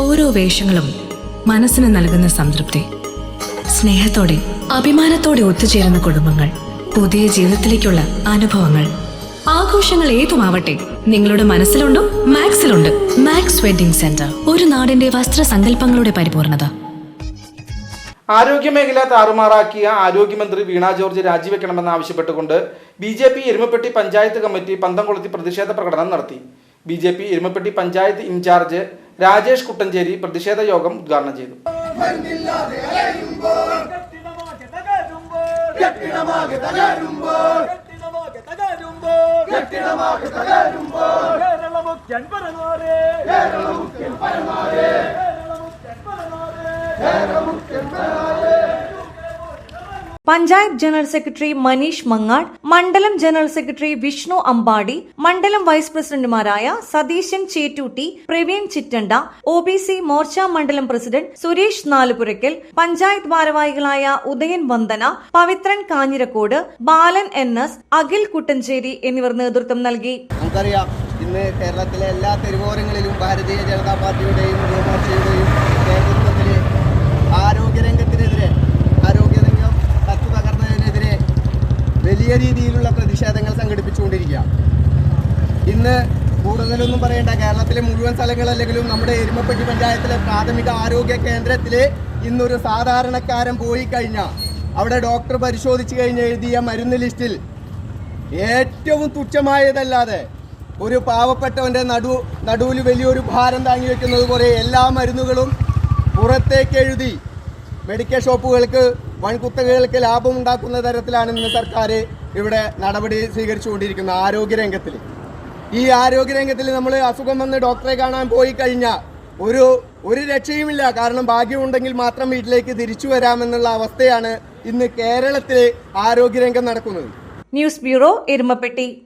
ഓരോ വേഷങ്ങളും മനസ്സിന് നൽകുന്ന സംതൃപ്തി. സ്നേഹത്തോടെ അഭിമാനത്തോടെ ഒത്തുചേരുന്ന കുടുംബങ്ങൾ പുതിയ ജീവിതത്തിലേക്കുള്ള അനുഭവങ്ങൾ. ആഘോഷങ്ങൾ ഏതുമാവട്ടെ നിങ്ങളുടെ മനസ്സിലുണ്ടോ മാക്സിലുണ്ട്. മാക്സ് വെഡിംഗ് സെന്റർ ഒരു നാടിന്റെ വസ്ത്രസങ്കല്പങ്ങളുടെ പരിപൂർണത. ആരോഗ്യമേഖല താറുമാറാക്കിയ ആരോഗ്യമന്ത്രി വീണ ജോർജ് രാജിവെക്കണമെന്ന് ആവശ്യപ്പെട്ടുകൊണ്ട് B J P Erumapetty panchayat committee പന്തംകൊളുത്തി പ്രതിഷേധ പ്രകടനം നടത്തി. B J P Erumapetty panchayat incharge Rajesh Kuttanchery പ്രതിഷേധ യോഗം ഉദ്ഘാടനം ചെയ്തു. കേരള മുഖ്യൻ കേരള മുഖ്യൻ പഞ്ചായത്ത് ജനറൽ സെക്രട്ടറി മനീഷ് മങ്ങാട് മണ്ഡലം ജനറൽ സെക്രട്ടറി വിഷ്ണു അമ്പാടി മണ്ഡലം വൈസ് പ്രസിഡന്റുമാരായ Satheesan Chettootty Praveen Chittanda O B C Morcha മണ്ഡലം പ്രസിഡന്റ് സുരേഷ് നാലുപുരയ്ക്കൽ പഞ്ചായത്ത് ഭാരവാഹികളായ ഉദയൻ വന്ദന പവിത്രൻ കാഞ്ഞിരക്കോട് ബാലൻ എൻ എസ് അഖിൽ കുട്ടഞ്ചേരി എന്നിവർ നേതൃത്വം നൽകി. നമുക്കറിയാം ഇന്ന് കേരളത്തിലെ എല്ലാ തെരുവോരങ്ങളിലും ഭാരതീയ ജനതാ പാർട്ടിയുടെയും യുവമോർച്ചയുടെയും നേതൃത്വത്തിൽ ആരോഗ്യരംഗത്തിനെതിരെ പ്രതിഷേധങ്ങൾ സംഘടിപ്പിച്ചുകൊണ്ടിരിക്കുക. ഇന്ന് കൂടുതലൊന്നും പറയേണ്ട. കേരളത്തിലെ മുഴുവൻ സ്ഥലങ്ങളല്ലെങ്കിലും നമ്മുടെ എരുമപ്പെട്ടി പഞ്ചായത്തിലെ പ്രാഥമിക ആരോഗ്യ കേന്ദ്രത്തിൽ ഇന്നൊരു സാധാരണക്കാരൻ പോയി കഴിഞ്ഞാൽ അവിടെ ഡോക്ടർ പരിശോധിച്ച് കഴിഞ്ഞ് എഴുതിയ മരുന്ന് ലിസ്റ്റിൽ ഏറ്റവും തുച്ഛമായതല്ലാതെ ഒരു പാവപ്പെട്ടവന്റെ നടു നടുവിൽ വലിയൊരു ഭാരം താങ്ങി വെക്കുന്നത് പോലെ എല്ലാ മരുന്നുകളും പുറത്തേക്ക് എഴുതി മെഡിക്കൽ ഷോപ്പുകൾക്ക് വൻകുത്തകകൾക്ക് ലാഭമുണ്ടാക്കുന്ന തരത്തിലാണ് ഇന്ന് സർക്കാർ ഇവിടെ നടപടി സ്വീകരിച്ചുകൊണ്ടിരിക്കുന്നത് ആരോഗ്യരംഗത്തിൽ. ഈ ആരോഗ്യരംഗത്തിൽ നമ്മൾ അസുഖം വന്ന് ഡോക്ടറെ കാണാൻ പോയി കഴിഞ്ഞാൽ ഒരു ഒരു രക്ഷയുമില്ല. കാരണം ഭാഗ്യമുണ്ടെങ്കിൽ മാത്രം വീട്ടിലേക്ക് തിരിച്ചു വരാമെന്നുള്ള അവസ്ഥയാണ് ഇന്ന് കേരളത്തിലെ ആരോഗ്യരംഗം നടക്കുന്നത്. News bureau Erumapetty.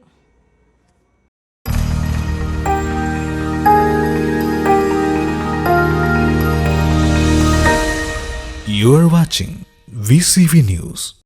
You are watching VCV News.